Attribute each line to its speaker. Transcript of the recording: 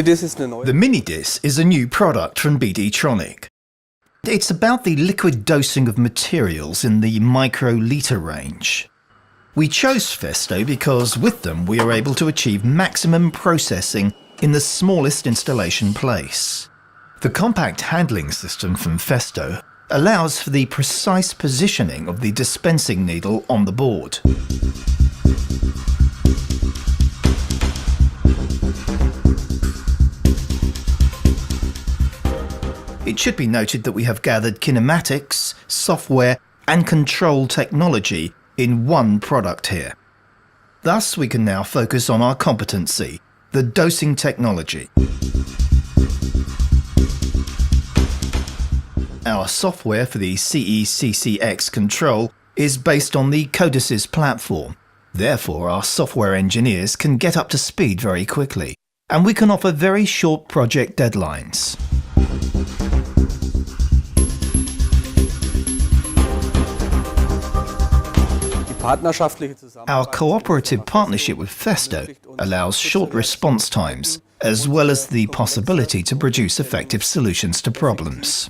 Speaker 1: The Minidis is a new product from BD Tronic. It's about the liquid dosing of materials in the microliter range. We chose Festo because with them we are able to achieve maximum processing in the smallest installation place. The compact handling system from Festo allows for the precise positioning of the dispensing needle on the board. It should be noted that we have gathered kinematics, software, and control technology in one product here. Thus, we can now focus on our competency, the dosing technology. Our software for the CECCX control is based on the Codesys platform. Therefore, our software engineers can get up to speed very quickly, and we can offer very short project deadlines. Our cooperative partnership with Festo allows short response times, as well as the possibility to produce effective solutions to problems.